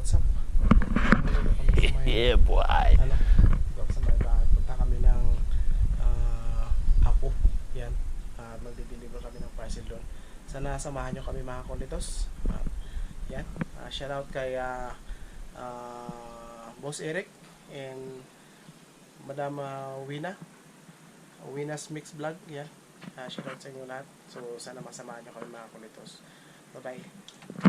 What's up? Yeah, boy. ano, dito sa may bahay. Punta kami ng ah, ako. Yan. Uh, magdi-deliver kami ng parcel doon. Sana samahan nyo kami mga kulitos. Ah, yan. Uh, shout out kay ah, ah, Boss Eric and Madam ah, Wina. Wina's Mix Vlog. Yan. Uh, shout out sa inyo lahat. So sana masamahan nyo kami mga kulitos. Bye-bye.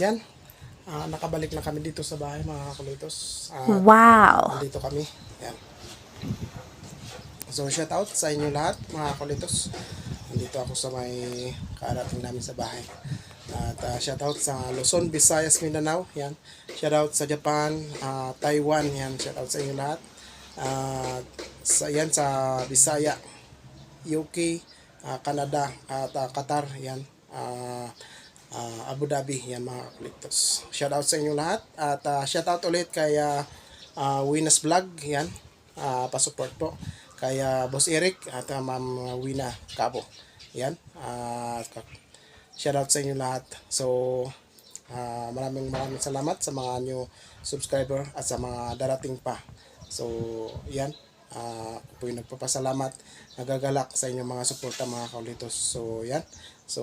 Yan. Ah, nakabalik na kami dito sa bahay mga kakulitos. Ah, Wow. Nandito kami. Yan. So, shout out sa inyo lahat, mga kulitos. Nandito ako sa may karating namin sa bahay. At uh, shout out sa Luzon, Visayas, Mindanao. Yan. Shout out sa Japan, ah, Taiwan. Yan. Shout out sa inyo lahat. At sa, yan sa Bisaya, UK, ah, Canada, at ah, Qatar. Yan. Ah, ah, Abu Dhabi. Yan mga kulitos. Shout out sa inyo lahat. At ah, shout out ulit kay ah, ah, Winas Vlog. Yan. Ah, pa-support po. Kaya Boss Eric at uh, Ma'am Wina Cabo. Yan. Ah, shout out sa inyo lahat. So, ah, maraming maraming salamat sa mga new subscriber at sa mga darating pa. So, yan. Ako po yung nagpapasalamat, nagagalak sa inyong mga suporta mga kaulitos. So, yan. So,